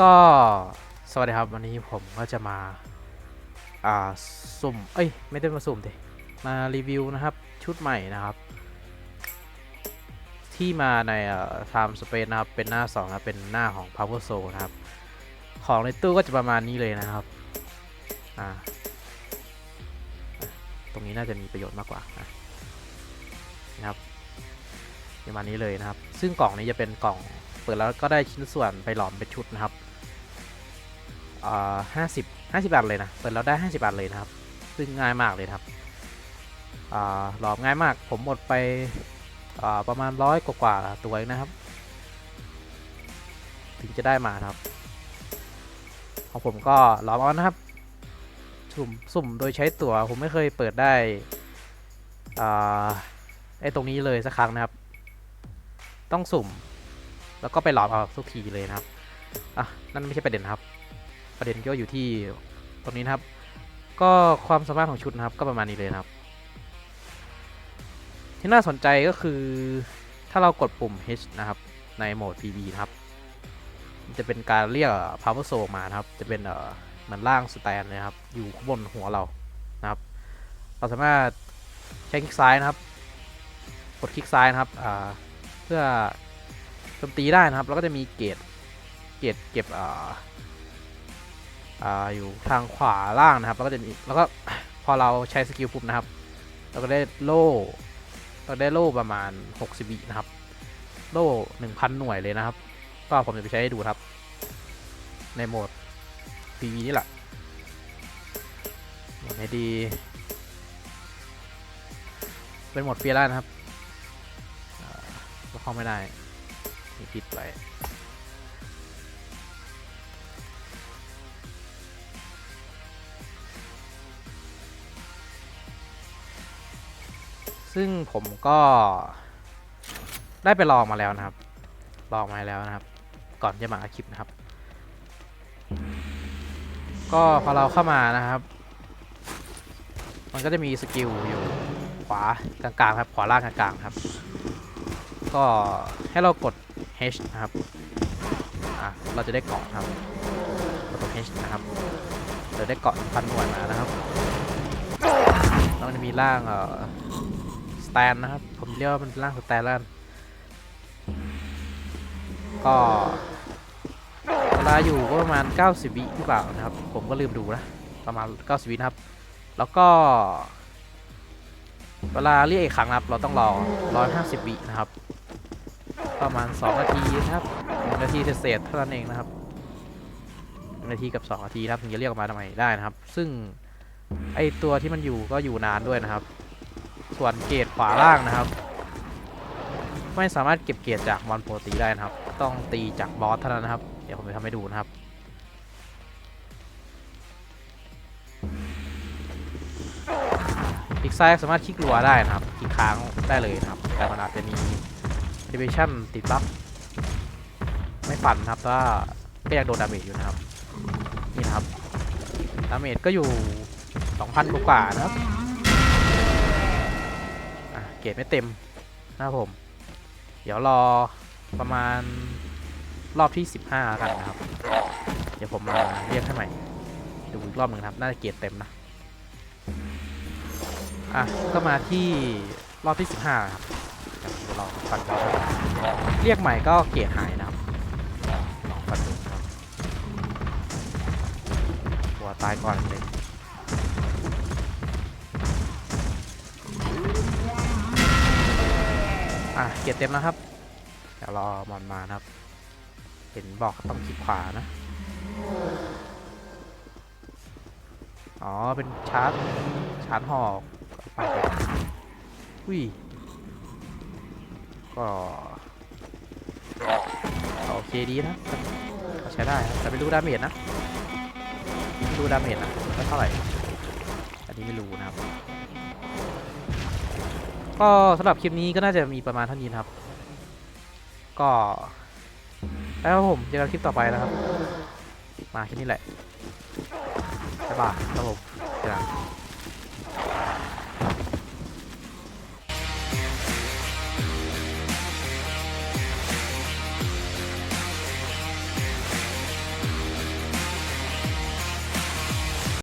ก็สวัสดีครับวันนี้ผมก็จะมา อ่าสุ่ม เอ้ย ไม่ได้มาสุ่มดิมารีวิวนะครับ ชุดใหม่นะครับ ที่มาในเอ่อ Time Space นะครับ เป็นหน้า2นะเป็นหน้าของ Power Soul นะครับ ของในตู้ก็จะประมาณนี้เลยนะครับ อ่า ตรงนี้น่าจะมีประโยชน์มากกว่านะครับประมาณนี้เลยนะครับ ซึ่งกล่องนี้จะเป็นกล่องเปิดแล้วก็ได้ชิ้นส่วนไปหลอมเป็นชุดนะครับ อ่าห้าสิบห้าสิบาทเลยนะ เปิดแล้วได้ห้าสิบาทเลยนะครับ ซึ่งง่ายมากเลยครับอ่าหลอมง่ายมาก ผมหมดไปอ่าประมาณร้อยกว่าๆตัวเองนะครับ ถึงจะได้มานะครับ ของผมก็หลอมเอานะครับ สุ่มสุ่มโดยใช้ตัวผมไม่เคยเปิดได้อ่าไอตรงนี้เลยสักครั้งนะครับ ต้องสุ่ม แล้วก็ไปหลอมเอาทุกทีเลยนะครับ อะ นั่นไม่ใช่ประเด็นครับ ประเด็นก็อยู่ที่ตรงนี้นะครับ ก็ความสามารถของชุดนะครับก็ประมาณนี้เลยนะครับ ที่น่าสนใจก็คือถ้าเรากดปุ่ม H นะครับ ในโหมด PV นะครับจะเป็นการเรียก power soul มานะครับ จะเป็นเอ่อเหมือนล่างสแตนเลยครับ อยู่ข้างบนหัวเรานะครับ เราสามารถใช้คลิกซ้ายนะครับ กดคลิกซ้ายนะครับอ่าเพื่อโจมตีได้นะครับ แล้วก็จะมีเกรดเกรดเก็บอ่า อยู่ทางขวาล่างนะครับ แล้วก็จะมีแล้วก็พอเราใช้สกิลปุ๊บนะครับ เราก็ได้โล่เราได้โล่ประมาณ 60วินะครับ โล่1,000 หน่วยเลยนะครับ ก็ผมจะไปใช้ให้ดูครับ ในโหมด PV นี่แหละโหมดไหนดี เป็นโหมดเฟียร่านะครับเราเข้าไม่ได้มีปิดไว้ ซึ่งผมก็ได้ไปลองมาแล้วนะครับ ลองมาแล้วนะครับ ก่อนจะมาอัดคลิปนะครับ ก็พอเราเข้ามานะครับ มันก็จะมีสกิลอยู่ขวากลางๆครับ ขวาล่างกลางๆครับ ก็ให้เรากด H นะครับอะเราจะได้เกาะครับกด H นะครับเราได้เกาะพันหน่วยมานะครับแล้วมันจะมีร่างเอ่อ แตนนะครับ ผมเรียกว่ามันเป็นร่างสแตนแล้วกันก็เวลาอยู่ก็ประมาณ 90 วิหรือเปล่านะครับ ผมก็ลืมดูนะ ประมาณ 90 วินะครับ แล้วก็ เวลาเรียกอีกครั้งนะครับ เราต้องรอ 150 วินะครับ ประมาณ 2 นาทีนะครับ1นาทีเศษเท่านั้นเองนะครับ1นาทีกับ 2 นาทีนะครับถึงจะเรียกออกมาทำไมได้นะครับ ซึ่งไอตัวที่มันอยู่ก็อยู่นานด้วยนะครับ ส่วนเกรดขวาล่างนะครับ ไม่สามารถเก็บเกรดจากมอนโปรตีได้นะครับ ต้องตีจากบอสเท่านั้นนะครับ เดี๋ยวผมจะทำให้ดูนะครับคลิกซ้ายสามารถคลิกรัวได้นะครับ คลิกค้างได้เลยนะครับ แต่มันอาจจะมี a ิเ a ชั่นติดบัฟไม่ฟันนครับว่าก็ยังโดนดาเมจอยู่นะครับ นี่นะครับ ดาเมจก็อยู่ 2,000 กว่านะครับ เกรดไม่เต็มนะครับผม เดี๋ยวรอประมาณรอบที่ 15กันนะครับ เดี๋ยวผมมาเรียกให้ใหม่ ดูอีกรอบหนึ่งครับ น่าจะเกรดเต็มนะ อะ ก็มาที่รอบที่ 15 ครับเดี๋ยวราฟันกันเรียกใหม่ก็เกรดหายนะครับ ลองฟันดูครับตัวตายก่อนเลย อะเกรดเต็มนะครับเดี๋ยวรอมอนมานะครับ เห็นบอกต้องคลิกขวานะ อ๋อ เป็นชาร์จ ชาร์จหอกไปอุ้ย ก็โอเคดีนะก็ใช้ได้แต่ไม่รู้ดาเมจนะไม่รู้ดาเมจนะว่เท่าไหร่ อันนี้ไม่รู้นะครับ ก็สำหรับคลิปนี้ก็น่าจะมีประมาณเท่านี้นะครับ ก็ แล้วผมเจอกันคลิปต่อไปนะครับ มาคลิปนี้แหละบ๊ายบายครับผมเจอกัน